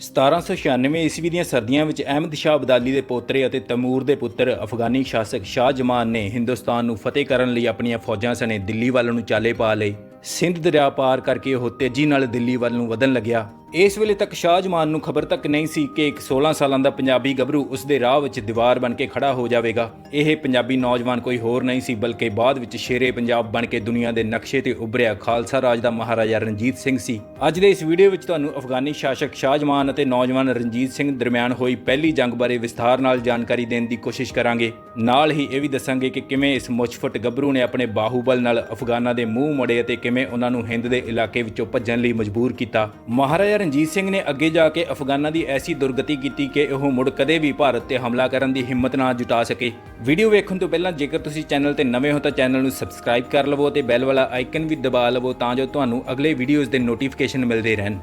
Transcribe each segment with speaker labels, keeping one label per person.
Speaker 1: 1796 ਈਸਵੀ ਦੀਆਂ ਸਰਦੀਆਂ ਵਿੱਚ ਅਹਿਮਦ ਸ਼ਾਹ ਅਬਦਾਲੀ ਦੇ ਪੋਤਰੇ ਅਤੇ ਤੈਮੂਰ ਦੇ ਪੁੱਤਰ ਅਫਗਾਨੀ ਸ਼ਾਸਕ ਸ਼ਾਹ ਜਮਾਨ ਨੇ ਹਿੰਦੁਸਤਾਨ ਨੂੰ ਫਤਿਹ ਕਰਨ ਲਈ ਆਪਣੀਆਂ ਫੌਜਾਂ ਸਣੇ ਦਿੱਲੀ ਵੱਲ ਨੂੰ ਚਾਲੇ ਪਾ ਲਈ ਸਿੰਧ ਦਰਿਆ ਪਾਰ ਕਰਕੇ ਉਹ ਤੇਜ਼ੀ ਨਾਲ ਦਿੱਲੀ ਵੱਲ ਨੂੰ ਵਧਣ ਲੱਗਿਆ। ਇਸ ਵੇਲੇ ਤੱਕ ਸ਼ਾਹਜਮਾਨ ਨੂੰ ਖਬਰ ਤੱਕ ਨਹੀਂ ਸੀ ਕਿ ਇੱਕ 16 ਸਾਲਾਂ ਦਾ ਪੰਜਾਬੀ ਗੱਭਰੂ ਉਸ ਦੇ ਰਾਹ ਵਿੱਚ ਦੀਵਾਰ ਬਣ ਕੇ ਖੜਾ ਹੋ ਜਾਵੇਗਾ। ਇਹ ਪੰਜਾਬੀ ਨੌਜਵਾਨ ਕੋਈ ਹੋਰ ਨਹੀਂ ਸੀ, ਬਲਕਿ ਬਾਅਦ ਵਿੱਚ ਸ਼ੇਰੇ ਪੰਜਾਬ ਬਣ ਕੇ ਦੁਨੀਆ ਦੇ ਨਕਸ਼ੇ ਤੇ ਉੱਭਰਿਆ ਖਾਲਸਾ ਰਾਜ ਦਾ ਮਹਾਰਾਜਾ ਰਣਜੀਤ ਸਿੰਘ ਸੀ। ਅੱਜ ਦੇ ਇਸ ਵੀਡੀਓ ਵਿੱਚ ਤੁਹਾਨੂੰ ਅਫਗਾਨੀ ਸ਼ਾਸਕ ਸ਼ਾਹ ਅਤੇ ਨੌਜਵਾਨ ਰਣਜੀਤ ਸਿੰਘ ਦਰਮਿਆਨ ਹੋਈ ਪਹਿਲੀ ਜੰਗ ਬਾਰੇ ਵਿਸਥਾਰ ਨਾਲ ਜਾਣਕਾਰੀ ਦੇਣ ਦੀ ਕੋਸ਼ਿਸ਼ ਕਰਾਂਗੇ। ਨਾਲ ਹੀ ਇਹ ਵੀ ਦੱਸਾਂਗੇ ਕਿ ਕਿਵੇਂ ਇਸ ਮੁਸ਼ਫਟ ਗੱਭਰੂ ਨੇ ਆਪਣੇ ਬਾਹੂਬਲ ਨਾਲ ਅਫਗਾਨਾਂ ਦੇ ਮੂੰਹ ਮੜੇ ਅਤੇ ਕਿਵੇਂ ਉਹਨਾਂ ਨੂੰ ਹਿੰਦ ਦੇ ਇਲਾਕੇ ਵਿੱਚੋਂ ਭੱਜਣ ਲਈ ਮਜਬੂਰ ਕੀਤਾ। ਮਹਾਰਾਜਾ ਰਣਜੀਤ ਸਿੰਘ ਨੇ ਅੱਗੇ ਜਾ ਕੇ ਅਫਗਾਨਾਂ ਦੀ ਐਸੀ ਦੁਰਗਤੀ ਕੀਤੀ ਕਿ ਉਹ ਮੁੜ ਕਦੇ ਵੀ ਭਾਰਤ ਤੇ ਹਮਲਾ ਕਰਨ ਦੀ ਹਿੰਮਤ ਨਾ ਜੁਟਾ ਸਕੇ। ਵੀਡੀਓ ਵੇਖਣ ਤੋਂ ਪਹਿਲਾਂ ਜੇਕਰ ਤੁਸੀਂ ਚੈਨਲ ਤੇ ਨਵੇਂ ਹੋ ਤਾਂ ਚੈਨਲ ਨੂੰ ਸਬਸਕ੍ਰਾਈਬ ਕਰ ਲਵੋ ਤੇ ਬੈਲ ਵਾਲਾ ਆਈਕਨ ਵੀ ਦਬਾ ਲਵੋ ਤਾਂ ਜੋ ਤੁਹਾਨੂੰ ਅਗਲੇ ਵੀਡੀਓਜ਼ ਦੇ ਨੋਟੀਫਿਕੇਸ਼ਨ ਮਿਲਦੇ ਰਹਿਣ।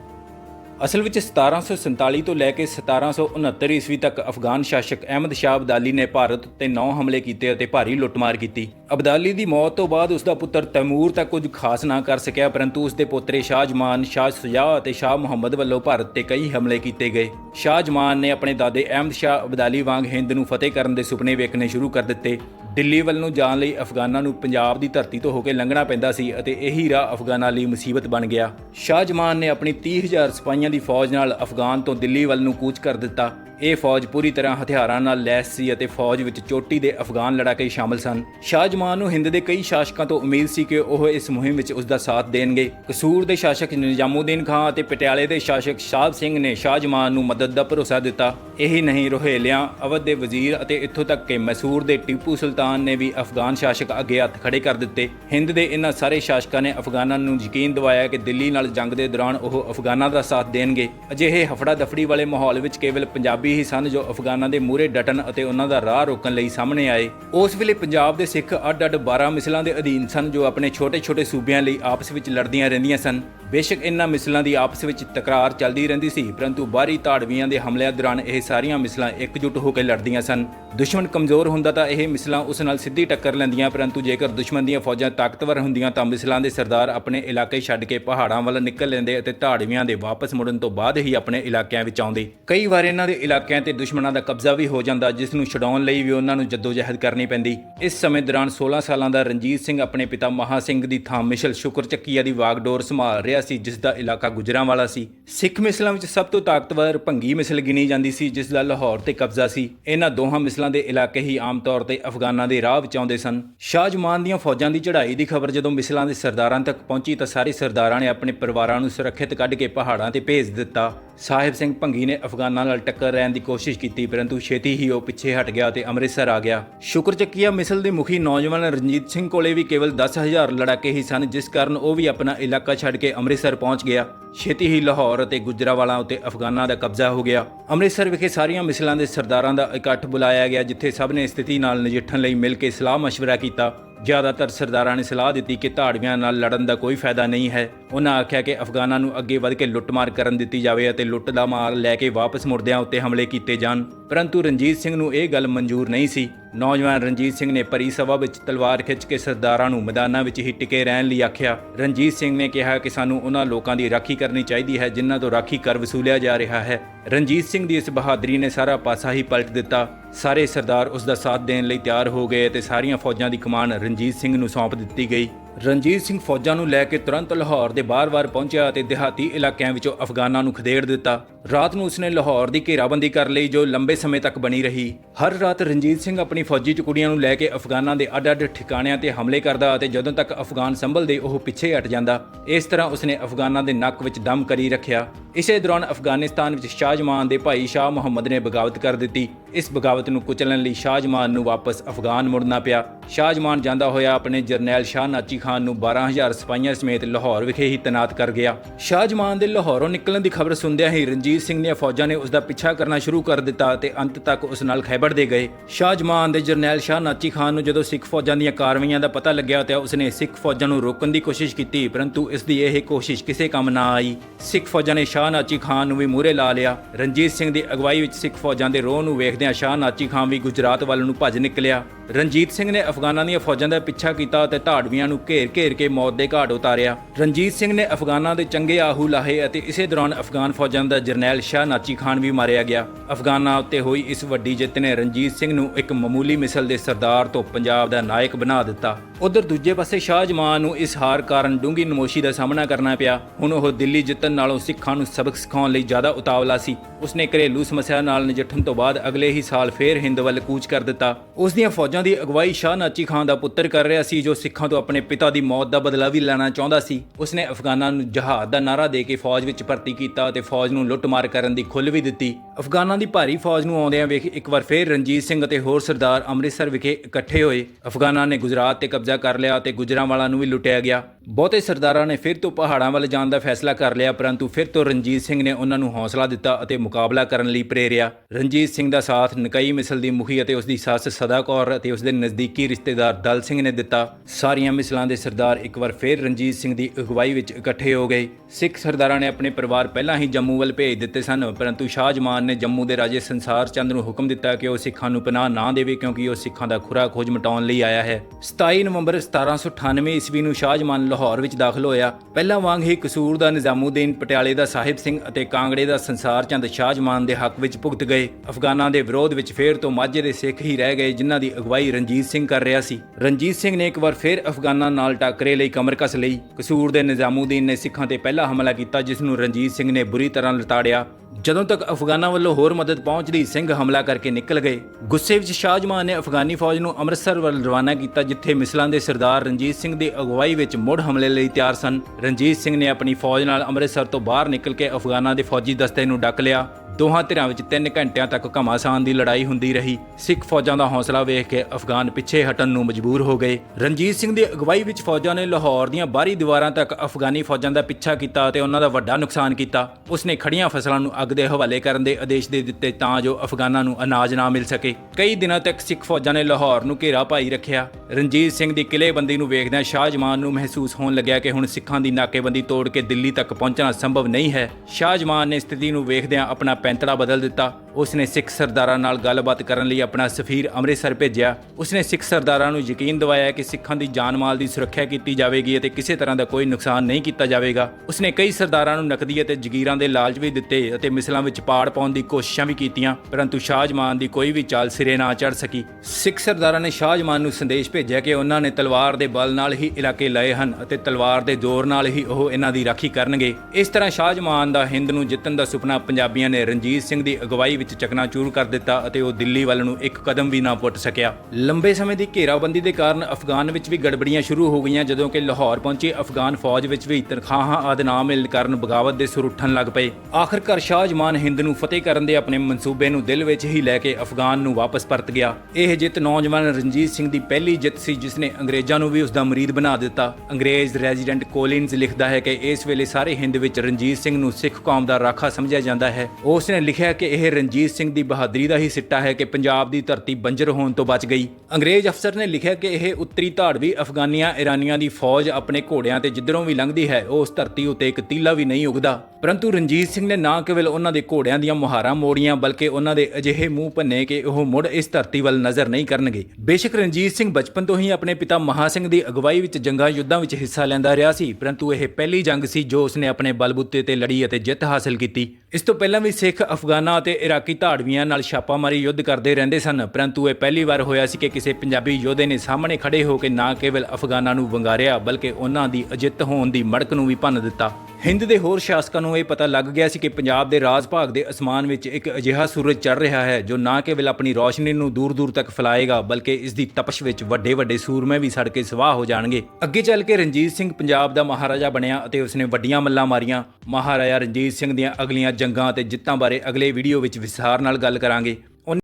Speaker 1: ਅਸਲ ਵਿੱਚ 1747 ਤੋਂ ਲੈ ਕੇ 1769 ਈਸਵੀ ਤੱਕ ਅਫਗਾਨ ਸ਼ਾਸਕ ਅਹਿਮਦ ਸ਼ਾਹ ਅਬਦਾਲੀ ਨੇ ਭਾਰਤ ਉੱਤੇ ਨੌ ਹਮਲੇ ਕੀਤੇ ਅਤੇ ਭਾਰੀ ਲੁੱਟਮਾਰ ਕੀਤੀ। ਅਬਦਾਲੀ ਦੀ ਮੌਤ ਤੋਂ ਬਾਅਦ ਉਸ ਦਾ ਪੁੱਤਰ ਤੈਮੂਰ ਤਾਂ ਕੁਝ ਖਾਸ ਨਾ ਕਰ ਸਕਿਆ, ਪਰੰਤੂ ਉਸ ਦੇ ਪੋਤਰੇ ਸ਼ਾਹ ਜਮਾਨ, ਸ਼ਾਹ ਸੁਜਾ ਅਤੇ ਸ਼ਾਹ ਮੁਹੰਮਦ ਵੱਲੋਂ ਭਾਰਤ ਤੇ ਕਈ ਹਮਲੇ ਕੀਤੇ ਗਏ। ਸ਼ਾਹ ਜਮਾਨ ਨੇ ਆਪਣੇ ਦਾਦੇ ਅਹਿਮਦ ਸ਼ਾਹ ਅਬਦਾਲੀ ਵਾਂਗ ਹਿੰਦ ਨੂੰ ਫਤਿਹ ਕਰਨ ਦੇ ਸੁਪਨੇ ਵੇਖਣੇ ਸ਼ੁਰੂ ਕਰ ਦਿੱਤੇ। ਦਿੱਲੀ ਵੱਲ ਨੂੰ ਜਾਣ ਲਈ ਅਫਗਾਨਾਂ ਨੂੰ ਪੰਜਾਬ ਦੀ ਧਰਤੀ ਤੋਂ ਹੋ ਕੇ ਲੰਘਣਾ ਪੈਂਦਾ ਸੀ ਅਤੇ ਇਹੀ ਰਾਹ ਅਫਗਾਨਾਂ ਲਈ ਮੁਸੀਬਤ ਬਣ ਗਿਆ। ਸ਼ਾਹ ਜਮਾਨ ਨੇ ਆਪਣੀ 30000 ਸਿਪਾਹੀਆਂ ਦੀ ਫੌਜ ਨਾਲ ਅਫਗਾਨ ਤੋਂ ਦਿੱਲੀ ਵੱਲ ਨੂੰ ਕੂਚ ਕਰ ਦਿੱਤਾ। ਇਹ ਫੌਜ ਪੂਰੀ ਤਰ੍ਹਾਂ ਹਥਿਆਰਾਂ ਨਾਲ ਲੈਸ ਸੀ ਅਤੇ ਫੌਜ ਵਿੱਚ ਚੋਟੀ ਦੇ ਅਫਗਾਨ ਲੜਾਕੇ ਸ਼ਾਮਲ ਸਨ। ਸ਼ਾਹ ਨੂੰ ਹਿੰਦ ਦੇ ਕਈ ਸ਼ਾਸਕਾਂ ਤੋਂ ਉਮੀਦ ਸੀ ਕਿ ਉਹ ਇਸ ਮੁਹਿੰਮ ਵਿੱਚ ਉਸ ਦਾ ਸਾਥ ਦੇਣਗੇ। ਕਸੂਰ ਦੇ ਸ਼ਾਸਕ ਨਿਜ਼ਾਮੂਦੀਨ ਖਾਨ ਅਤੇ ਪਟਿਆਲੇ ਦੇ ਸ਼ਾਸਕ ਸ਼ਾਹ ਸਿੰਘ ਨੇ ਸ਼ਾਹਜਮਾਨ ਨੂੰ ਮਦਦ ਦਾ ਭਰੋਸਾ ਦਿੱਤਾ। ਇਹੀ ਨਹੀਂ, ਰੋਹੇਲਿਆਂ, ਅਵਧ ਦੇ ਵਜ਼ੀਰ ਅਤੇ ਇੱਥੋਂ ਤੱਕ ਕਿ ਮੈਸੂਰ ਦੇ ਟੀਪੂ ਸੁਲਤਾਨ ਨੇ ਵੀ ਅਫਗਾਨ ਸ਼ਾਸਕ ਅੱਗੇ ਹੱਥ ਖੜੇ ਕਰ ਦਿੱਤੇ। ਹਿੰਦ ਦੇ ਇਹਨਾਂ ਸਾਰੇ ਸ਼ਾਸਕਾਂ ਨੇ ਅਫਗਾਨਾਂ ਨੂੰ ਯਕੀਨ ਦਿਵਾਇਆ ਕਿ ਦਿੱਲੀ ਨਾਲ ਜੰਗ ਦੇ ਦੌਰਾਨ ਉਹ ਅਫਗਾਨਾਂ ਦਾ ਸਾਥ ਦੇਣਗੇ। ਅਜਿਹੇ ਹਫੜਾ ਦਫੜੀ ਵਾਲੇ ਮਾਹੌਲ ਵਿੱਚ ਕੇਵਲ ਪੰਜਾਬੀ ਹੀ ਸਨ ਜੋ ਅਫਗਾਨਾਂ ਦੇ ਮੂਹਰੇ ਡਟਣ ਅਤੇ ਉਹਨਾਂ ਦਾ ਰਾਹ ਰੋਕਣ ਲਈ ਸਾਹਮਣੇ ਆਏ। ਉਸ ਵੇਲੇ ਪੰਜਾਬ ਦੇ ਸਿੱਖ ਅੱਡ-ਅੱਡ 12 ਮਿਸਲਾਂ ਦੇ ਅਧੀਨ ਸਨ ਜੋ ਆਪਣੇ ਛੋਟੇ-ਛੋਟੇ ਸੂਬਿਆਂ ਲਈ ਆਪਸ ਵਿੱਚ ਲੜਦੀਆਂ ਰਹਿੰਦੀਆਂ ਸਨ। ਬੇਸ਼ੱਕ ਇਨ੍ਹਾਂ ਮਿਸਲਾਂ ਦੀ ਆਪਸ ਵਿੱਚ ਤਕਰਾਰ ਚੱਲਦੀ ਰਹਿੰਦੀ ਸੀ, ਪਰੰਤੂ ਬਾਹਰੀ ਧਾੜਵੀਆਂ ਦੇ ਹਮਲਿਆਂ ਦੌਰਾਨ ਇਹ ਸਾਰੀਆਂ ਮਿਸਲਾਂ ਇਕਜੁੱਟ ਹੋ ਕੇ ਲੜਦੀਆਂ ਸਨ। ਦੁਸ਼ਮਣ ਕਮਜ਼ੋਰ ਹੁੰਦਾ ਤਾਂ ਇਹ ਮਿਸਲਾਂ ਉਸ ਨਾਲ ਸਿੱਧੀ ਟੱਕਰ ਲੈਂਦੀਆਂ, ਪਰੰਤੂ ਜੇਕਰ ਦੁਸ਼ਮਣ ਦੀਆਂ ਫੌਜਾਂ ਤਾਕਤਵਰ ਹੁੰਦੀਆਂ ਤਾਂ ਮਿਸਲਾਂ ਦੇ ਸਰਦਾਰ ਆਪਣੇ ਇਲਾਕੇ ਛੱਡ ਕੇ ਪਹਾੜਾਂ ਵੱਲ ਨਿਕਲ ਲੈਂਦੇ ਅਤੇ ਧਾੜਵੀਆਂ ਦੇ ਵਾਪਸ ਮੁੜਨ ਤੋਂ ਬਾਅਦ ਹੀ ਆਪਣੇ ਇਲਾਕਿਆਂ ਵਿੱਚ ਆਉਂਦੇ। ਕਈ ਵਾਰ ਇਹਨਾਂ ਦੇ ਇਲਾਕਿਆਂ ਤੇ ਦੁਸ਼ਮਣਾਂ ਦਾ ਕਬਜ਼ਾ ਵੀ ਹੋ ਜਾਂਦਾ, ਜਿਸ ਨੂੰ ਛਡਾਉਣ ਲਈ ਵੀ ਉਹਨਾਂ ਨੂੰ ਜਦੋਜਹਿਦ ਕਰਨੀ ਪੈਂਦੀ। ਇਸ ਸਮੇਂ ਦੌਰਾਨ 16 ਸਾਲਾਂ ਦਾ ਰਣਜੀਤ ਸਿੰਘ, ਆਪਣੇ ਪਿਤਾ ਮਹਾ ਸਿੰਘ ਦੀ ਥਾਂ ਮਿਸ਼ਲ ਸ਼ੁਕਰ ਚੱਕੀਆ ਦੀ ਵਾਗਡੋਰ ਸੰਭਾਲ ਰਿਹਾ ਸੀ, ਜਿਸ ਦਾ ਇਲਾਕਾ ਗੁਜਰਾਂ ਸੀ। ਸਿੱਖ ਮਿਸਲਾਂ ਵਿੱਚ ਸਭ ਤੋਂ ਤਾਕਤਵਰ ਭੰਗੀ ਮਿਸਲ ਗਿਣੀ ਜਾਂਦੀ ਸੀ, ਜਿਸ ਦਾ ਲਾਹੌਰ ਤੇ ਕਬਜ਼ਾ ਸੀ। ਇਹਨਾਂ ਦੋਹਾਂ ਮਿਸਲਾਂ ਦੇ ਇਲਾਕੇ ਹੀ ਆਮ ਤੌਰ ਤੇ ਅਫਗਾਨਾਂ ਦੇ ਰਾਹ ਵਿੱਚ ਆਉਂਦੇ ਸਨ। ਸ਼ਾਹ ਜਮਾਨ ਦੀਆਂ ਫੌਜਾਂ ਦੀ ਚੜ੍ਹਾਈ ਦੀ ਖਬਰ ਜਦੋਂ ਮਿਸਲਾਂ ਦੇ ਸਰਦਾਰਾਂ ਤੱਕ ਪਹੁੰਚੀ ਤਾਂ ਸਾਰੇ ਸਰਦਾਰਾਂ ਨੇ ਆਪਣੇ ਪਰਿਵਾਰਾਂ ਨੂੰ ਸੁਰੱਖਿਅਤ ਕੱਢ ਕੇ ਪਹਾੜਾਂ ਤੇ ਭੇਜ ਦਿੱਤਾ। ਸਾਹਿਬ ਸਿੰਘ ਭੰਗੀ ਨੇ ਅਫਗਾਨਾਂ ਨਾਲ ਟੱਕਰ ਰਹਿਣ ਦੀ ਕੋਸ਼ਿਸ਼ ਕੀਤੀ, ਪਰੰਤੂ ਛੇਤੀ ਹੀ ਉਹ ਪਿੱਛੇ ਹਟ ਗਿਆ ਤੇ ਅੰਮ੍ਰਿਤਸਰ ਆ ਗਿਆ। ਸ਼ੁਕਰਚੱਕੀਆ ਮਿਸਲ ਦੇ ਮੁਖੀ ਨੌਜਵਾਨ ਰਣਜੀਤ ਸਿੰਘ ਕੋਲੇ ਵੀ ਕੇਵਲ 10000 ਲੜਾਕੇ ਹੀ ਸਨ, ਜਿਸ ਕਾਰਨ ਉਹ ਵੀ ਆਪਣਾ ਇਲਾਕਾ ਛੱਡ ਕੇ ਅੰਮ੍ਰਿਤਸਰ ਪਹੁੰਚ ਗਿਆ। ਛੇਤੀ ਹੀ ਲਾਹੌਰ ਅਤੇ ਗੁਜਰਾਵਾਲਾ ਉਤੇ ਅਫਗਾਨਾਂ ਦਾ ਕਬਜ਼ਾ ਹੋ ਗਿਆ। ਅੰਮ੍ਰਿਤਸਰ ਵਿਖੇ ਸਾਰੀਆਂ ਮਿਸਲਾਂ ਦੇ ਸਰਦਾਰਾਂ ਦਾ ਇਕੱਠ ਬੁਲਾਇਆ ਗਿਆ, ਜਿੱਥੇ ਸਭ ਨੇ ਸਥਿਤੀ ਨਾਲ ਨਜਿੱਠਣ ਲਈ ਮਿਲ ਕੇ ਸਲਾਹ ਮਸ਼ਵਰਾ ਕੀਤਾ। ਜ਼ਿਆਦਾਤਰ ਸਰਦਾਰਾਂ ਨੇ ਸਲਾਹ ਦਿੱਤੀ ਕਿ ਧਾੜਵਿਆਂ ਨਾਲ ਲੜਨ ਦਾ ਕੋਈ ਫਾਇਦਾ ਨਹੀਂ ਹੈ। ਉਹਨਾਂ ਆਖਿਆ ਕਿ ਅਫਗਾਨਾਂ ਨੂੰ ਅੱਗੇ ਵੱਧ ਕੇ ਲੁੱਟਮਾਰ ਕਰਨ ਦਿੱਤੀ ਜਾਵੇ ਅਤੇ ਲੁੱਟ ਦਾ ਮਾਲ ਲੈ ਕੇ ਵਾਪਸ ਮੁਰਦਿਆਂ ਉੱਤੇ ਹਮਲੇ ਕੀਤੇ ਜਾਣ। ਪਰੰਤੂ ਰਣਜੀਤ ਸਿੰਘ ਨੂੰ ਇਹ ਗੱਲ ਮਨਜ਼ੂਰ ਨਹੀਂ ਸੀ। ਨੌਜਵਾਨ ਰਣਜੀਤ ਸਿੰਘ ਨੇ ਭਰੀ ਸਭਾ ਵਿੱਚ ਤਲਵਾਰ ਖਿੱਚ ਕੇ ਸਰਦਾਰਾਂ ਨੂੰ ਮੈਦਾਨਾਂ ਵਿੱਚ ਹੀ ਟਿਕੇ ਰਹਿਣ ਲਈ ਆਖਿਆ। ਰਣਜੀਤ ਸਿੰਘ ਨੇ ਕਿਹਾ ਕਿ ਸਾਨੂੰ ਉਹਨਾਂ ਲੋਕਾਂ ਦੀ ਰਾਖੀ ਕਰਨੀ ਚਾਹੀਦੀ ਹੈ ਜਿਨ੍ਹਾਂ ਤੋਂ ਰਾਖੀ ਕਰ ਵਸੂਲਿਆ ਜਾ ਰਿਹਾ ਹੈ। ਰਣਜੀਤ ਸਿੰਘ ਦੀ ਇਸ ਬਹਾਦਰੀ ਨੇ ਸਾਰਾ ਪਾਸਾ ਹੀ ਪਲਟ ਦਿੱਤਾ। ਸਾਰੇ ਸਰਦਾਰ ਉਸ ਦਾ ਸਾਥ ਦੇਣ ਲਈ ਤਿਆਰ ਹੋ ਗਏ ਤੇ ਸਾਰੀਆਂ ਫੌਜਾਂ ਦੀ ਕਮਾਨ ਰਣਜੀਤ ਸਿੰਘ ਨੂੰ ਸੌਂਪ ਦਿੱਤੀ ਗਈ। ਰਣਜੀਤ ਸਿੰਘ ਫੌਜਾਂ ਨੂੰ ਲੈ ਕੇ ਤੁਰੰਤ ਲਾਹੌਰ ਦੇ ਬਾਰ-ਬਾਰ ਪਹੁੰਚਿਆ ਅਤੇ ਦਿਹਾਤੀ ਇਲਾਕਿਆਂ ਵਿੱਚੋਂ ਅਫਗਾਨਾਂ ਨੂੰ ਖਦੇੜ ਦਿੱਤਾ। ਰਾਤ ਨੂੰ ਉਸਨੇ ਲਾਹੌਰ ਦੀ ਘੇਰਾਬੰਦੀ ਕਰ ਲਈ, ਜੋ ਲੰਬੇ ਸਮੇਂ ਤੱਕ ਬਣੀ ਰਹੀ। ਹਰ ਰਾਤ ਰਣਜੀਤ ਸਿੰਘ ਆਪਣੀ ਫੌਜੀ ਟੁਕੜੀਆਂ ਨੂੰ ਲੈ ਕੇ ਅਫਗਾਨਾਂ ਦੇ ਅੱਡ-ਅੱਡ ਠਿਕਾਣਿਆਂ ਤੇ ਹਮਲੇ ਕਰਦਾ ਅਤੇ ਜਦੋਂ ਤੱਕ ਅਫਗਾਨ ਸੰਭਲਦੇ, ਉਹ ਪਿੱਛੇ ਹਟ ਜਾਂਦਾ। ਇਸ ਤਰ੍ਹਾਂ ਉਸਨੇ ਅਫਗਾਨਾਂ ਦੇ ਨੱਕ ਵਿੱਚ ਦਮ ਕਰੀ ਰੱਖਿਆ। ਇਸੇ ਦੌਰਾਨ ਅਫਗਾਨਿਸਤਾਨ ਵਿੱਚ ਸ਼ਾਹਜਮਾਨ ਦੇ ਭਾਈ ਸ਼ਾਹ ਮੁਹੰਮਦ ਨੇ ਬਗਾਵਤ ਕਰ ਦਿੱਤੀ। ਇਸ ਬਗਾਵਤ ਨੂੰ ਕੁਚਲਣ ਲਈ ਸ਼ਾਹਜਮਾਨ ਨੂੰ ਵਾਪਸ ਅਫਗਾਨ ਮੁੜਨਾ ਪਿਆ। ਸ਼ਾਹਜਮਾਨ ਜਾਂਦਾ ਹੋਇਆ ਆਪਣੇ ਜਰਨੈਲ ਸ਼ਾਹ ਨਾਚੀ ਖਾਨ ਨੂੰ 12000 ਸਿਪਾਹੀਆਂ ਸਮੇਤ ਲਾਹੌਰ ਵਿਖੇ ਹੀ ਤੈਨਾਤ ਕਰ ਗਿਆ। ਸ਼ਾਹਜਮਾਨ ਦੇ ਲਾਹੌਰੋਂ ਨਿਕਲਣ ਦੀ ਖਬਰ ਸੁਣਦਿਆਂ ਹੀ ਰਣਜੀਤ ਸਿੰਘ ਦੀਆਂ ਫੌਜਾਂ ਨੇ ਉਸ ਦਾ ਪਿੱਛਾ ਕਰਨਾ ਸ਼ੁਰੂ ਕਰ ਦਿੱਤਾ ਤੇ ਅੰਤ ਤੱਕ ਉਸ ਨਾਲ ਖੈਬਰ ਦੇ ਗਏ। ਸ਼ਾਹਜਮਾਨ ਦੇ ਜਰਨੈਲ ਸ਼ਾਹ ਨਾਚੀ ਖਾਨ ਨੂੰ ਜਦੋਂ ਸਿੱਖ ਫੌਜਾਂ ਦੀਆਂ ਕਾਰਵਾਈਆਂ ਦਾ ਪਤਾ ਲੱਗਿਆ ਤਾਂ ਉਸਨੇ ਸਿੱਖ ਫੌਜਾਂ ਨੂੰ ਰੋਕਣ ਦੀ ਕੋਸ਼ਿਸ਼ ਕੀਤੀ, ਪਰੰਤੂ ਇਸ ਦੀ ਇਹ ਕੋਸ਼ਿਸ਼ ਕਿਸੇ ਕੰਮ ਨਾ ਆਈ। ਸਿੱਖ ਫੌਜਾਂ ਨੇ ਸ਼ਾਹ ਨਾਚੀ ਖਾਨ ਨੂੰ ਵੀ ਮੂਹਰੇ ਲਾ ਲਿਆ। ਰਣਜੀਤ ਸਿੰਘ ਦੀ ਅਗਵਾਈ ਵਿੱਚ ਸਿੱਖ ਫੌਜਾਂ ਦੇ ਰੋਹ ਨੂੰ ਵੇਖਦਿਆਂ ਸ਼ਾਹ ਨਾਚੀ ਖਾਨ ਵੀ ਗੁਜਰਾਤ ਵੱਲ ਨੂੰ ਭੱਜ ਨਿਕਲਿਆ। ਰਣਜੀਤ ਸਿੰਘ ਨੇ ਅਫਗਾਨਾਂ ਦੀਆਂ ਫੌਜਾਂ ਦਾ ਪਿੱਛਾ ਕੀਤਾ ਅਤੇ ਧਾੜਵੀਆਂ ਨੂੰ ਘੇਰ-ਘੇਰ ਕੇ ਮੌਤ ਦੇ ਘਾਟ ਉਤਾਰਿਆ। ਰਣਜੀਤ ਸਿੰਘ ਨੇ ਅਫਗਾਨਾਂ ਦੇ ਚੰਗੇ ਆਹੂ ਲਾਹੇ ਅਤੇ ਇਸੇ ਦੌਰਾਨ ਅਫਗਾਨ ਫੌਜਾਂ ਦਾ ਜਰਨੈਲ ਸ਼ਾਹ ਨਾਚੀ ਖਾਨ ਵੀ ਮਾਰਿਆ ਗਿਆ। ਅਫਗਾਨਾਂ ਉੱਤੇ ਹੋਈ ਇਸ ਵੱਡੀ ਜਿੱਤ ਨੇ ਰਣਜੀਤ ਸਿੰਘ ਨੂੰ ਇੱਕ ਮਾਮੂਲੀ ਮਿਸਲ ਦੇ ਸਰਦਾਰ ਤੋਂ ਪੰਜਾਬ ਦਾ ਨਾਇਕ ਬਣਾ ਦਿੱਤਾ। ਉਧਰ ਦੂਜੇ ਪਾਸੇ ਸ਼ਾਹ ਜਮਾਨ ਨੂੰ ਇਸ ਹਾਰ ਕਾਰਨ ਡੂੰਗੀ ਨਮੋਸ਼ੀ ਦਾ ਸਾਹਮਣਾ ਕਰਨਾ ਪਿਆ। ਹੁਣ ਉਹ ਦਿੱਲੀ ਜਿੱਤਣ ਨਾਲੋਂ ਸਿੱਖਾਂ ਨੂੰ ਸਬਕ ਸਿਖਾਉਣ ਲਈ ਜ਼ਿਆਦਾ ਉਤਾਵਲਾ ਸੀ। ਉਸਨੇ ਘਰੇਲੂ ਸਮੱਸਿਆ ਨਾਲ ਨਜਿੱਠਣ ਤੋਂ ਬਾਅਦ ਅਗਲੇ ਹੀ ਸਾਲ ਫੇਰ ਹਿੰਦ ਵੱਲ ਕੂਚ ਕਰ ਦਿੱਤਾ। ਉਸ ਦੀਆਂ ਫੌਜਾਂ ਦੀ ਅਗਵਾਈ ਸ਼ਾਹ ਨਾਚੀ ਖਾਨ ਦਾ ਪੁੱਤਰ ਕਰ ਰਿਹਾ ਸੀ, ਜੋ ਸਿੱਖਾਂ ਤੋਂ ਆਪਣੇ ਪਿਤਾ ਦੀ ਮੌਤ ਦਾ ਬਦਲਾ ਵੀ ਲੈਣਾ ਚਾਹੁੰਦਾ ਸੀ। ਉਸਨੇ ਅਫਗਾਨਾਂ ਨੂੰ ਜਹਾਦ ਦਾ ਨਾਰਾ ਦੇ ਕੇ ਫੌਜ ਵਿੱਚ ਭਰਤੀ ਕੀਤਾ ਅਤੇ ਫੌਜ ਨੂੰ ਲੁੱਟਮਾਰ ਕਰਨ ਦੀ ਖੁੱਲ੍ਹ ਵੀ ਦਿੱਤੀ। ਅਫਗਾਨਾਂ ਦੀ ਭਾਰੀ ਫੌਜ ਨੂੰ ਆਉਂਦਿਆਂ ਵੇਖ ਇੱਕ ਵਾਰ ਫੇਰ ਰਣਜੀਤ ਸਿੰਘ ਅਤੇ ਹੋਰ ਸਰਦਾਰ ਅੰਮ੍ਰਿਤਸਰ ਵਿਖੇ ਇਕੱਠੇ ਹੋਏ। ਅਫਗਾਨਾਂ ਨੇ ਗੁਜਰਾਤ ਤੇ ਕਬਜ਼ਾ ਕਰ ਲਿਆ ਅਤੇ ਗੁਜਰਾਂਵਾਲਾ ਨੂੰ ਵੀ ਲੁੱਟਿਆ ਗਿਆ। ਬਹੁਤੇ ਸਰਦਾਰਾਂ ਨੇ ਫਿਰ ਤੋਂ ਪਹਾੜਾਂ ਵੱਲ ਜਾਣ ਦਾ ਫੈਸਲਾ ਕਰ ਲਿਆ, ਪਰੰਤੂ ਫਿਰ ਤੋਂ ਰਣਜੀਤ ਸਿੰਘ ਨੇ ਉਹਨਾਂ ਨੂੰ ਹੌਸਲਾ ਦਿੱਤਾ ਅਤੇ ਮੁਕਾਬਲਾ ਕਰਨ ਲਈ ਪ੍ਰੇਰਿਆ। ਰਣਜੀਤ ਸਿੰਘ ਦਾ ਸਾਥ ਨਕਈ ਮਿਸਲ ਦੀ ਮੁਖੀ ਅਤੇ ਉਸ ਦੀ ਸੱਸ ਸਦਾ ਕੌਰ ਅਤੇ ਉਸ ਦੇ ਨਜ਼ਦੀਕੀ ਰਿਸ਼ਤੇਦਾਰ ਦਲ ਸਿੰਘ ਨੇ ਦਿੱਤਾ। ਸਾਰੀਆਂ ਮਿਸਲਾਂ ਦੇ ਸਰਦਾਰ ਇੱਕ ਵਾਰ ਫਿਰ ਰਣਜੀਤ ਸਿੰਘ ਦੀ ਅਗਵਾਈ ਵਿੱਚ ਇਕੱਠੇ ਹੋ ਗਏ। ਸਿੱਖ ਸਰਦਾਰਾਂ ਨੇ ਆਪਣੇ ਪਰਿਵਾਰ ਪਹਿਲਾਂ ਹੀ ਜੰਮੂ ਵੱਲ ਭੇਜ ਦਿੱਤੇ ਸਨ, ਪਰੰਤੂ ਸ਼ਾਹ ਜਮਾਨ ਨੇ ਜੰਮੂ ਦੇ ਰਾਜੇ ਸੰਸਾਰ ਚੰਦ ਨੂੰ ਹੁਕਮ ਦਿੱਤਾ ਕਿ ਉਹ ਸਿੱਖਾਂ ਨੂੰ ਪਨਾਹ ਨਾ ਦੇਵੇ ਕਿਉਂਕਿ ਉਹ ਸਿੱਖਾਂ ਦਾ ਖੁਰਾ ਖੋਜ ਮਟਾਉਣ ਲਈ ਆਇਆ ਹੈ। 27 ਨਵੰਬਰ 1798 ਈਸਵੀ ਨੂੰ ਸ਼ਾਹ ਜਮਾਨ ਲਾਹੌਰ ਵਿੱਚ ਦਾਖਲ ਹੋਇਆ। ਪਹਿਲਾਂ ਵਾਂਗ ਹੀ ਕਸੂਰ ਦਾ ਨਿਜ਼ਾਮੂਦੀਨ ਪਟਿਆਲੇ ਦਾ ਸਾਹਿਬ ਸਿੰਘ ਅਤੇ ਕਾਂਗੜੇ ਦਾ ਸੰਸਾਰ ਚੰਦ ਸ਼ਾਹ ਦੇ ਹੱਕ ਵਿੱਚ ਭੁਗਤ ਗਏ। ਅਫਗਾਨਾਂ ਦੇ ਵਿਰੋਧ ਵਿੱਚ ਫੇਰ ਤੋਂ ਮਾਝੇ ਦੇ ਸਿੱਖ ਹੀ ਰਹਿ ਗਏ, ਜਿਨ੍ਹਾਂ ਦੀ ਅਗਵਾਈ ਰਣਜੀਤ ਸਿੰਘ ਕਰ ਰਿਹਾ ਸੀ। ਰਣਜੀਤ ਸਿੰਘ ਨੇ ਇੱਕ ਵਾਰ ਫੇਰ ਅਫਗਾਨਾਂ ਨਾਲ ਟੱਕਰੇ ਲਈ ਕਮਰ ਕੱਸ ਲਈ। ਕਸੂਰ ਦੇ ਨਿਜ਼ਾਮੂਦੀਨ ਨੇ ਸਿੱਖਾਂ ਤੇ ਪਹਿਲਾ ਹਮਲਾ ਕੀਤਾ, ਜਿਸ ਨੂੰ ਰਣਜੀਤ ਸਿੰਘ ਨੇ ਬੁਰੀ ਤਰ੍ਹਾਂ ਲਤਾੜਿਆ ਜਦੋਂ ਤੱਕ ਅਫਗਾਨਾਂ ਵੱਲੋਂ ਹੋਰ ਮਦਦ ਪਹੁੰਚਦੀ ਸਿੰਘ ਹਮਲਾ ਕਰਕੇ ਨਿਕਲ ਗਏ ਗੁੱਸੇ ਵਿੱਚ ਸ਼ਾਹਜਮਾਨ ਨੇ ਅਫਗਾਨੀ ਫੌਜ ਨੂੰ ਅੰਮ੍ਰਿਤਸਰ ਵੱਲ ਰਵਾਨਾ ਕੀਤਾ, ਜਿੱਥੇ ਮਿਸਲਾਂ ਦੇ ਸਰਦਾਰ ਰਣਜੀਤ ਸਿੰਘ ਦੀ ਅਗਵਾਈ ਵਿੱਚ ਮੁੜ ਹਮਲੇ ਲਈ ਤਿਆਰ ਸਨ। ਰਣਜੀਤ ਸਿੰਘ ਨੇ ਆਪਣੀ ਫੌਜ ਨਾਲ ਅੰਮ੍ਰਿਤਸਰ ਤੋਂ ਬਾਹਰ ਨਿਕਲ ਕੇ ਅਫਗਾਨਾਂ ਦੇ ਫੌਜੀ ਦਸਤੇ ਨੂੰ ਡੱਕ ਲਿਆ। ਦੋਹਾਂ ਧਿਰਾਂ ਵਿੱਚ 3 ਘੰਟਿਆਂ ਤੱਕ ਘਮਾਸਾਨ ਦੀ ਲੜਾਈ ਹੁੰਦੀ ਰਹੀ। ਸਿੱਖ ਫੌਜਾਂ ਦਾ ਹੌਸਲਾ ਵੇਖ ਕੇ ਅਫਗਾਨ ਪਿੱਛੇ ਹਟਣ ਨੂੰ ਮਜਬੂਰ ਹੋ ਗਏ। ਰਣਜੀਤ ਸਿੰਘ ਦੀ ਅਗਵਾਈ ਵਿੱਚ ਫੌਜਾਂ ਨੇ ਲਾਹੌਰ ਦੀਆਂ ਬਾਹਰੀ ਦੀਵਾਰਾਂ ਤੱਕ ਅਫਗਾਨੀ ਫੌਜਾਂ ਦਾ ਪਿੱਛਾ ਕੀਤਾ ਅਤੇ ਉਹਨਾਂ ਦਾ ਵੱਡਾ ਨੁਕਸਾਨ ਕੀਤਾ। ਉਸਨੇ ਖੜੀਆਂ ਫਸਲਾਂ ਨੂੰ ਅੱਗ ਦੇ ਹਵਾਲੇ ਕਰਨ ਦੇ ਆਦੇਸ਼ ਦੇ ਦਿੱਤੇ ਤਾਂ ਜੋ ਅਫਗਾਨਾਂ ਨੂੰ ਅਨਾਜ ਨਾ ਮਿਲ ਸਕੇ। ਕਈ ਦਿਨਾਂ ਤੱਕ ਸਿੱਖ ਫੌਜਾਂ ਨੇ ਲਾਹੌਰ ਨੂੰ ਘੇਰਾ ਪਾਈ ਰੱਖਿਆ। ਰਣਜੀਤ ਸਿੰਘ ਦੀ ਕਿਲ੍ਹੇਬੰਦੀ ਨੂੰ ਵੇਖਦਿਆਂ ਸ਼ਾਹ ਜਮਾਨ ਨੂੰ ਮਹਿਸੂਸ ਹੋਣ ਲੱਗਿਆ ਕਿ ਹੁਣ ਸਿੱਖਾਂ ਦੀ ਨਾਕੇਬੰਦੀ ਤੋੜ ਕੇ ਦਿੱਲੀ ਤੱਕ ਪਹੁੰਚਣਾ ਸੰਭਵ ਨਹੀਂ ਹੈ। ਸ਼ਾਹ ਜਮਾਨ ਨੇ ਸਥਿਤੀ ਨੂੰ ਵੇਖਦਿਆਂ ਆਪਣਾ ਪੈਂਤੜਾ ਬਦਲ ਦਿੱਤਾ। ਉਸਨੇ ਸਿੱਖ ਸਰਦਾਰਾਂ ਨਾਲ ਗੱਲਬਾਤ ਕਰਨ ਲਈ ਆਪਣਾ ਸਫੀਰ ਅੰਮ੍ਰਿਤਸਰ ਭੇਜਿਆ। ਉਸਨੇ ਸਿੱਖ ਸਰਦਾਰਾਂ ਨੂੰ ਯਕੀਨ ਦਿਵਾਇਆ ਕਿ ਸਿੱਖਾਂ ਦੀ ਜਾਨ ਮਾਲ ਦੀ ਸੁਰੱਖਿਆ ਕੀਤੀ ਜਾਵੇਗੀ ਅਤੇ ਕਿਸੇ ਤਰ੍ਹਾਂ ਦਾ ਕੋਈ ਨੁਕਸਾਨ ਨਹੀਂ ਕੀਤਾ ਜਾਵੇਗਾ। ਉਸਨੇ ਕਈ ਸਰਦਾਰਾਂ ਨੂੰ ਨਕਦੀ ਅਤੇ ਜ਼ਗੀਰਾਂ ਦੇ ਲਾਲਚ ਵੀ ਦਿੱਤੇ ਅਤੇ ਮਿਸਲਾਂ ਵਿੱਚ ਪਾੜ ਪਾਉਣ ਦੀ ਕੋਸ਼ਿਸ਼ਾਂ ਵੀ ਕੀਤੀਆਂ, ਪਰੰਤੂ ਸ਼ਾਹਜਮਾਨ ਦੀ ਕੋਈ ਵੀ ਚਾਲ ਸਿਰੇ ਨਾ ਚੜ ਸਕੀ। ਸਿੱਖ ਸਰਦਾਰਾਂ ਨੇ ਸ਼ਾਹਜਮਾਨ ਨੂੰ ਸੰਦੇਸ਼ ਭੇਜਿਆ ਕਿ ਉਹਨਾਂ ਨੇ ਤਲਵਾਰ ਦੇ ਬਲ ਨਾਲ ਹੀ ਇਲਾਕੇ ਲਏ ਹਨ ਅਤੇ ਤਲਵਾਰ ਦੇ ਜ਼ੋਰ ਨਾਲ ਹੀ ਉਹ ਇਹਨਾਂ ਦੀ ਰਾਖੀ ਕਰਨਗੇ। ਇਸ ਤਰ੍ਹਾਂ ਸ਼ਾਹਜਮਾਨ ਦਾ ਹਿੰਦ ਨੂੰ ਜਿੱਤਣ ਦਾ ਸੁਪਨਾ ਪੰਜਾਬੀਆਂ ਨੇ ਰਣਜੀਤ ਸਿੰਘ ਦੀ ਅਗਵਾਈ ਵਿੱਚ ਚਕਨਾਚੂਰ ਕਰ ਦਿੱਤਾ ਅਤੇ ਉਹ ਦਿੱਲੀ ਵੱਲ ਨੂੰ ਇੱਕ ਕਦਮ ਵੀ ਨਾ ਪੁੱਟ ਸਕਿਆ। ਲੰਬੇ ਸਮੇਂ ਦੀ ਘੇਰਾਬੰਦੀ ਦੇ ਕਾਰਨ ਅਫਗਾਨ ਵਿੱਚ ਵੀ ਗੜਬੜੀਆਂ ਸ਼ੁਰੂ ਹੋ ਗਈਆਂ, ਜਦੋਂ ਕਿ ਲਾਹੌਰ ਪਹੁੰਚੇ ਅਫਗਾਨ ਫੌਜ ਵਿੱਚ ਵੀ ਤਨਖਾਹਾਂ ਆਦਿ ਨਾ ਮਿਲਣ ਕਾਰਨ ਬਗਾਵਤ ਦੇ ਸੁਰ ਉੱਠਣ ਲੱਗ ਪਏ। ਆਖਰਕਾਰ ਸ਼ਾਹਜਮਾਨ ਹਿੰਦ ਨੂੰ ਫਤਿਹ ਕਰਨ ਦੇ ਆਪਣੇ ਮਨਸੂਬੇ ਨੂੰ ਦਿਲ ਵਿੱਚ ਹੀ ਲੈ ਕੇ ਅਫਗਾਨ ਨੂੰ ਵਾਪਸ ਪਰਤ ਗਿਆ। ਇਹ ਜਿੱਤ ਨੌਜਵਾਨ ਰਣਜੀਤ ਸਿੰਘ ਦੀ ਪਹਿਲੀ ਜਿੱਤ ਸੀ, ਜਿਸ ਨੇ ਅੰਗਰੇਜ਼ਾਂ ਨੂੰ ਵੀ ਉਸ ਦਾ ਮੁਰੀਦ ਬਣਾ ਦਿੱਤਾ। ਅੰਗਰੇਜ਼ ਰੈਜ਼ੀਡੈਂਟ ਕੋਲਿਨਜ਼ ਲਿਖਦਾ ਹੈ ਕਿ ਇਸ ਵੇਲੇ ਸਾਰੇ ਹਿੰਦ ਵਿੱਚ ਰਣਜੀਤ ਸਿੰਘ ਨੂੰ ਸਿੱਖ ਕੌਮ ਦਾ ਰਾਖਾ ਸਮਝਿਆ ਜਾਂਦਾ ਹੈ। ਉਸ ਨੇ ਲਿਖਿਆ ਕਿ ਇਹ ਰਣਜੀਤ ਸਿੰਘ ਦੀ ਬਹਾਦਰੀ ਦਾ ਹੀ ਸਿੱਟਾ ਹੈ ਕਿ ਪੰਜਾਬ ਦੀ ਧਰਤੀ ਬੰਜਰ ਹੋਣ ਤੋਂ ਬਚ ਗਈ। ਅੰਗਰੇਜ਼ ਅਫਸਰ ਨੇ ਲਿਖਿਆ ਕਿ ਇਹ ਉੱਤਰੀ ਧਾੜਵੀ ਅਫਗਾਨੀਆਂ, ਇਰਾਨੀਆਂ ਦੀ ਫੌਜ ਆਪਣੇ ਘੋੜਿਆਂ ਤੇ ਜਿੱਧਰੋਂ ਵੀ ਲੰਘਦੀ ਹੈ, ਉਸ ਧਰਤੀ ਉੱਤੇ ਇੱਕ ਤੀਲਾ ਵੀ ਨਹੀਂ ਉਗਦਾ। ਪਰੰਤੂ ਰਣਜੀਤ ਸਿੰਘ ਨੇ ਨਾ ਕੇਵਲ ਉਹਨਾਂ ਦੇ ਘੋੜਿਆਂ ਦੀਆਂ ਮੁਹਾਰਾਂ ਮੋੜੀਆਂ, ਬਲਕਿ ਉਹਨਾਂ ਦੇ ਅਜਿਹੇ ਮੂੰਹ ਭੰਨੇ ਕਿ ਉਹ ਮੁੜ ਇਸ ਧਰਤੀ ਵੱਲ ਨਜ਼ਰ ਨਹੀਂ ਕਰਨਗੇ। ਬੇਸ਼ੱਕ ਰਣਜੀਤ ਸਿੰਘ ਬਚਪਨ ਤੋਂ ਹੀ ਆਪਣੇ ਪਿਤਾ ਮਹਾ ਸਿੰਘ ਦੀ ਅਗਵਾਈ ਵਿੱਚ ਜੰਗਾਂ ਯੁੱਧਾਂ ਵਿੱਚ ਹਿੱਸਾ ਲੈਂਦਾ ਰਿਹਾ ਸੀ, ਪਰੰਤੂ ਇਹ ਪਹਿਲੀ ਜੰਗ ਸੀ ਜੋ ਉਸਨੇ ਆਪਣੇ ਬਲਬੂਤੇ ਤੇ ਲੜੀ ਅਤੇ ਜਿੱਤ ਹਾਸਲ ਕੀਤੀ। ਇਸ ਤੋਂ ਪਹਿਲਾਂ ਵੀ ਸਿੱਖ, ਅਫਗਾਨਾਂ ਅਤੇ ਇਰਾਕੀ ਧਾੜਵੀਆਂ ਨਾਲ ਛਾਪਾਮਾਰੀ ਯੁੱਧ ਕਰਦੇ ਰਹਿੰਦੇ ਸਨ, ਪਰੰਤੂ ਇਹ ਪਹਿਲੀ ਵਾਰ ਹੋਇਆ ਸੀ ਕਿ ਕਿਸੇ ਪੰਜਾਬੀ ਯੋਧੇ ਨੇ ਸਾਹਮਣੇ ਖੜੇ ਹੋ ਕੇ ਨਾ ਕੇਵਲ ਅਫਗਾਨਾਂ ਨੂੰ ਵੰਗਾਰਿਆ, ਬਲਕਿ ਉਹਨਾਂ ਦੀ ਅਜਿੱਤ ਹੋਣ ਦੀ ਮੜਕ ਨੂੰ ਵੀ ਭੰਨ ਦਿੱਤਾ। ਹਿੰਦ ਦੇ ਹੋਰ ਸ਼ਾਸਕਾਂ ਨੂੰ ਇਹ ਪਤਾ ਲੱਗ ਗਿਆ ਸੀ ਕਿ ਪੰਜਾਬ ਦੇ ਰਾਜ ਭਾਗ ਦੇ ਅਸਮਾਨ ਵਿੱਚ ਇੱਕ ਅਜਿਹਾ ਸੂਰਜ ਚੜ ਰਿਹਾ ਹੈ, ਜੋ ਨਾ ਕੇਵਲ ਆਪਣੀ ਰੌਸ਼ਨੀ ਨੂੰ ਦੂਰ-ਦੂਰ ਤੱਕ ਫੈਲਾਏਗਾ, ਬਲਕਿ ਇਸ ਦੀ ਤਪਸ਼ ਵਿੱਚ ਵੱਡੇ-ਵੱਡੇ ਸੂਰਮੇ ਵੀ ਸੜ ਕੇ ਸਵਾਹ ਹੋ ਜਾਣਗੇ। ਅੱਗੇ ਚੱਲ ਕੇ ਰਣਜੀਤ ਸਿੰਘ ਪੰਜਾਬ ਦਾ ਮਹਾਰਾਜਾ ਬਣਿਆ ਅਤੇ ਉਸਨੇ ਵੱਡੀਆਂ ਮੱਲਾਂ ਮਾਰੀਆਂ। ਮਹਾਰਾਜਾ ਰਣਜੀਤ ਸਿੰਘ ਦੀਆਂ ਅਗਲੀਆਂ ਜੰਗਾਂ ਅਤੇ ਜਿੱਤਾਂ ਬਾਰੇ ਅਗਲੇ ਵੀਡੀਓ ਵਿੱਚ ਵਿਸਥਾਰ ਨਾਲ ਗੱਲ ਕਰਾਂਗੇ।